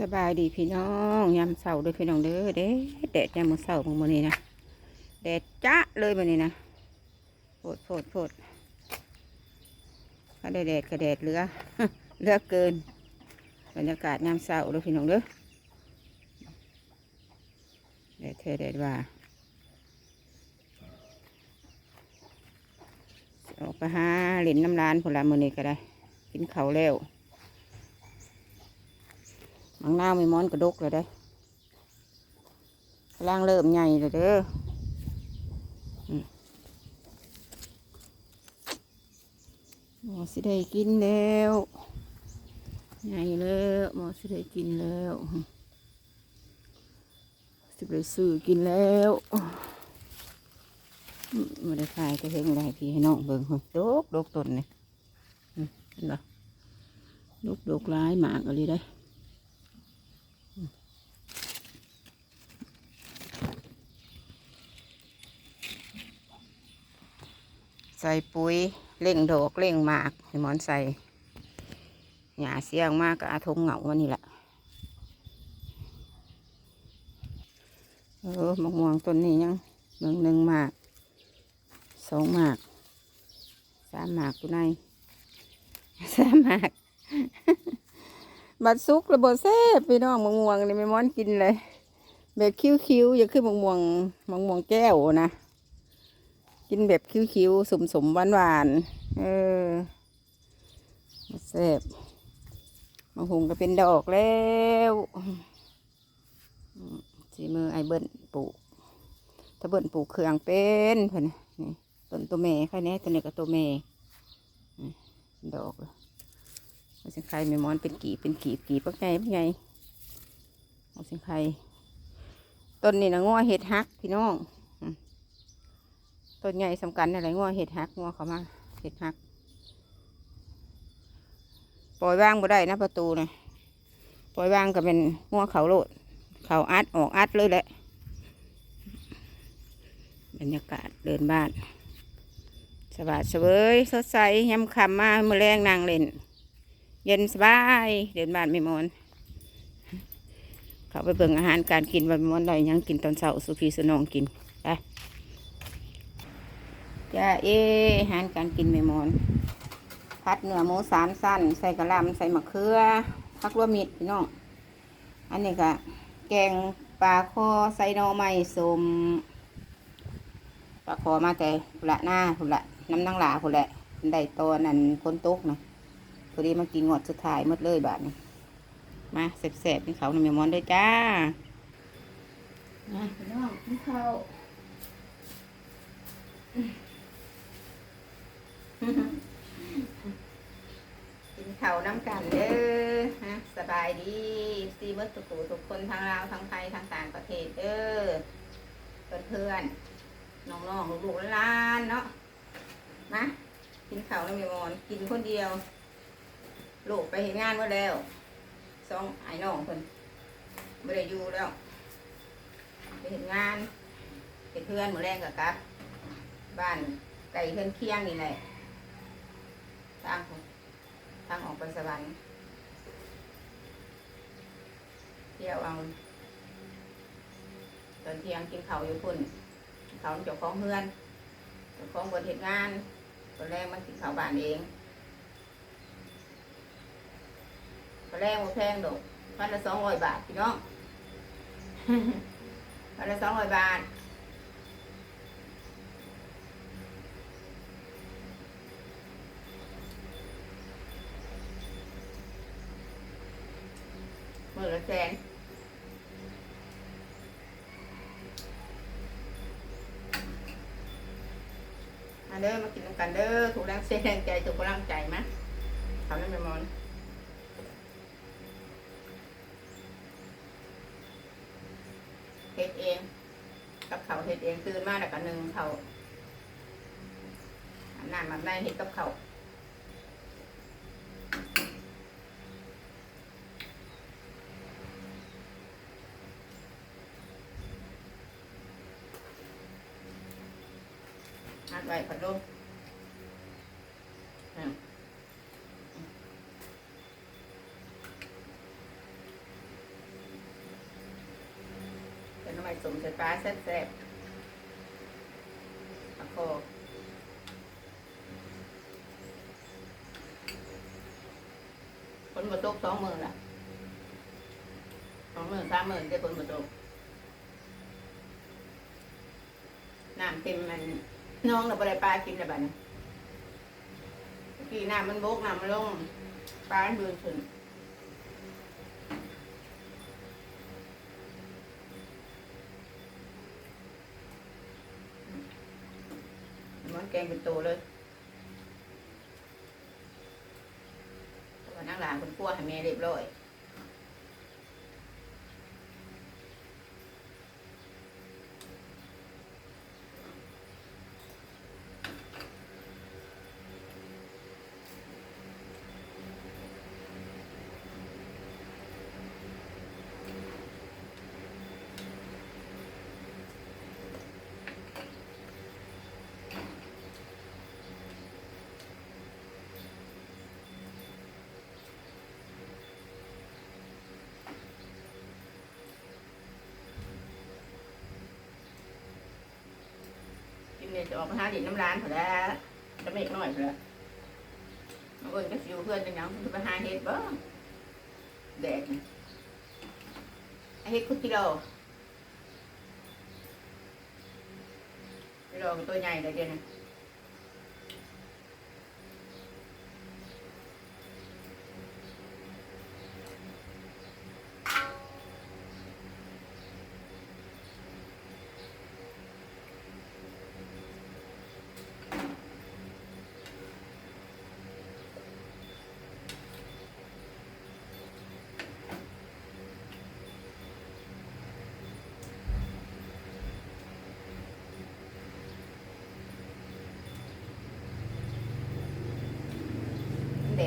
สบายดีพี่น้องยามเสาร์ด้วยพี่น้องเด้อเด้แดดยามมื้อเสาร์ของมื้อนี้นะแดดจ้าเลยมื้อนี้นะโพดโพดโพดถ้าได้แดดก็แดดเหลือเหลือเกินบรรยากาศยามเสาร์ด้วยพี่น้องเด้อแดดเธอแดดว่าออกไปหาเล่นน้ำร้านผลละมื้อนี้ก็ได้ กินข้าวแล้ว มังนาไม่ม้อนกระดกเลยได้กำล่างเริ่มใหญ่เลยเด้อหมอสิได้กินแล้วใหญ่แล้วหมอสิได้กินแล้วสิได้ซื้อกินแล้วมาได้ขายก็เห็นได้พี่ให้น้องเบิ่งเฮ้ยดกดกต้นนี่อืมเห็นปะดกดกร้ายหมากอะไรได้ ใส่ปุ๋ยเร่งดอกเร่งหมากให้หมอนใส่หยาเสียงมากก็อาทงเหงาวันนี้แหละเออมะม่วงต้นนี้ยังหนึ่งหนึ่งหมากสองหมากสามหมากตัวในสามหมากบัดซุกระเบิดเซ่พี่น้องมะม่วงนี่ไม่ม้อนกินเลยแบบคิ้วๆอย่าขึ้นมะม่วงมะม่วงแก้วนะ กินแบบคิ้วๆสมๆหวานๆเออแซ่บมะฮุงก็เป็นดอกแล้วสีมือไอเบิ้ลปลูกถ้าเบิ้ลปลูกเครื่องเป็นเพื่อนนี่ต้นตัวแม่ค่ะเนี้ตัวนี้ก็ตัวแม่อืมเป็นดอกเอาสิงไข่ไม่มอนเป็นกีบเป็นกีบกีบเป็นไงเป็นไงเอาสิงไข่ต้นนี้นะง้อเห็ดฮักพี่น้อง ต้นใหญ่สำคัญอะไรงัวเห็ดหักงัวเขามาเห็ดหัก ปล่อยว่างบ่ได้นะประตูนะปล่อยว่างก็เป็นงัวเขาโลด เขาอัดออกอัดเลยแหละบรรยากาศเดินบ้าน สบายเวยสดใสย้ำคำมาเมื่อแรงนางเล่น เย็นสบาย เดินบ้านไม่มอนเขาไปเบิ่งอาหารการกินวันมอนได้ยังกินตอนเช้าสุพีสนองกิน จ้าเออาหารการกินไม่มอนพัดเนื้อหมูสามสั้น ใส่กระหลำใส่มะเขือพักรวมมิดพี่น้อง อันนี้ก็แกงปลาคอใส่หนอไม้สมปลาคอมาแต่ผุละหน้าผุละน้ำนังหลาผุละเพิ่นได้ตอนนั้นพ้นตกนะพอดีมากินงอดสุดท้ายหมดเลยบาทนี้มาเสบๆนี่เขาหนึ่งไม่มอนด้วยจ้ามาพี่น้องกินข้าว กินข้าวน้ำกันเด้อฮะสบายดีซีเบิร์ตกูทุกคนทั้งลาวทั้งไทยทั้งต่างประเทศเด้อเพื่อนเพื่อนน้องๆลูกๆหลานเนาะมากินข้าวแล้วมีมอนกินคนเดียวลูกไปเห็นงานมาแล้วสองไอ้น้องคนไม่ได้อยู่แล้วไปเห็นงานเห็นเพื่อนหมือแรงกับกับบ้านไก่เพื่อนเคียงนี่แหละทางของทางออกไปสวรรค์เที่ยวเอาตอนเที่ยงกินข้าอยู่พุ่นกินข้าเจ้าของเฮือนเจ้าของบนเหตุงานตอนแรกมันกินข้าบ้านเองตอนแรกมันแพงดอกพันละสองร้อยบาทพี่น้องพันละสองร้อยบาท มือละแสนมาเด้อมากินกันเด้อถูกแรงเสียแรงใจถูกกำลังใจมะทำให้ไหมมอนเฮ็ดเอง กับเขาเฮ็ดเองตื่นมาแล้วก็หนึ่งเขาอันนั้นมันได้เฮ็ดกับเขา วหัดไว้ผัดลมอืมอยสมใส่ปลาแซ่บๆอะโคคนมาตกสองหมื่นละสองหมื่นสามหมื่นได้คนมาตกน้ำเต็มมัน น้องเราไปได้ปลากินแล้วบ้านกี้น้ำมันบกน้ำมันลงปลาเบืนขึ้นมันแกงเป็นตัวเลยวันนั่งหลานคนกลัวให้แม่เรียบร้อย เนี่ยจะออกมาหาดินน้ำร้านเถอะแล้วจะไม่น้อยเถอะแล้วบางคนก็สิวเพื่อนจังยังจะไปหาเห็ดบ้างแดดน่ไอ้เห็ดคุดกิโลกิโลก็ตัวใหญ่เลยเดี๋ยวนี้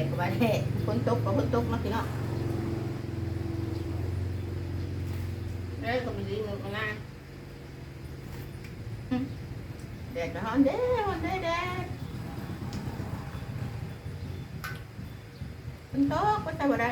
แดดก็ว่าแดดฝนตกก็ฝนตกเนาะพี่น้องแล้วก็มีดีหนึ่งก็น่าหึแดดก็ร้อนเด้ร้อนเด้แดดฝนตกก็แต่ว่าได้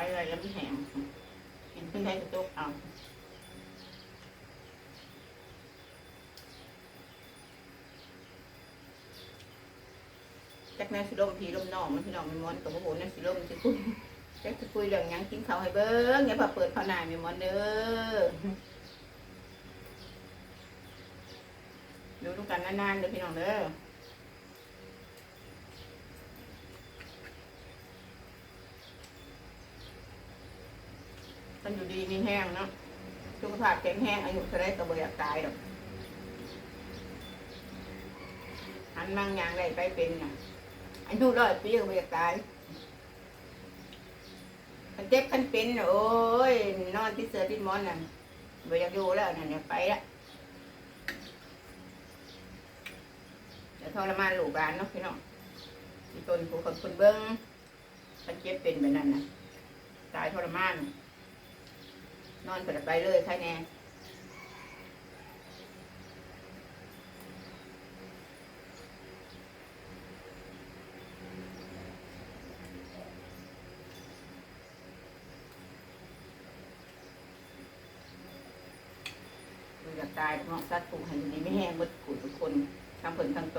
ไปอะไรแล้วมันแห้งกินขึ้นได้กระตุกเอาจากนั้นสิลมพีลมนองมันพี่น้องมันมอนกับโอ้โหนั่นสิลมสิคุยจักจะคุยเรื่องยังกินข้าให้เบิ้งอย่าพอเปิดข้าหน้ามีมอนเด้อดูดูกันนานๆเด้อพี่น้องเด้อ มันอยู่ดีมีแห้งเนาะสุขภาพแข็งแห้งอายุเท่าไรก็บ่อยกตายหรอกหันมั่งยางได้ไปเป็นน่ะอายุร้อยปีก็บ่อยกตายคันเจ็บคันเป็นโอ้ยนอนที่เสือที่หมอนน่ะบ่อยากอยู่แล้วนั่นเนี่ยไปละเดี๋ยวทรมานลูกหลานเนาะพี่น้องที่ตนผู้คนคนเบิ้งคันเจ็บเป็นแบบนั้นน่ะตายทรมาน นอนเปิดไปเลยใครแน่อยากตายเพราะสัตว์ปูหันนี้ไม่แห้งมดขุดทุกคนทำผลทางโต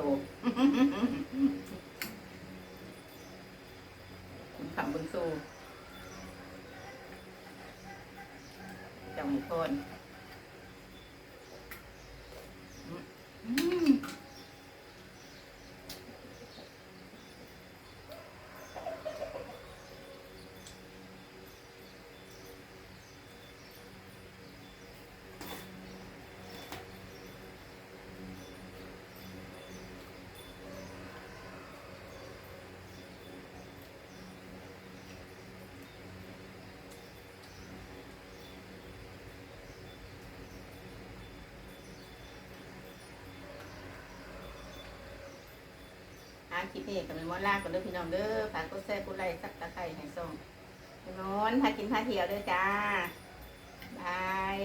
คลิปนี้กับเป็นมอนลากกันเด้อพี่น้องเด้อฝากกดแชร์กดไลค์ซับตะไคร้ให้ส่งพี่นอนพากินพาเที่ยวเด้อจ้าบาย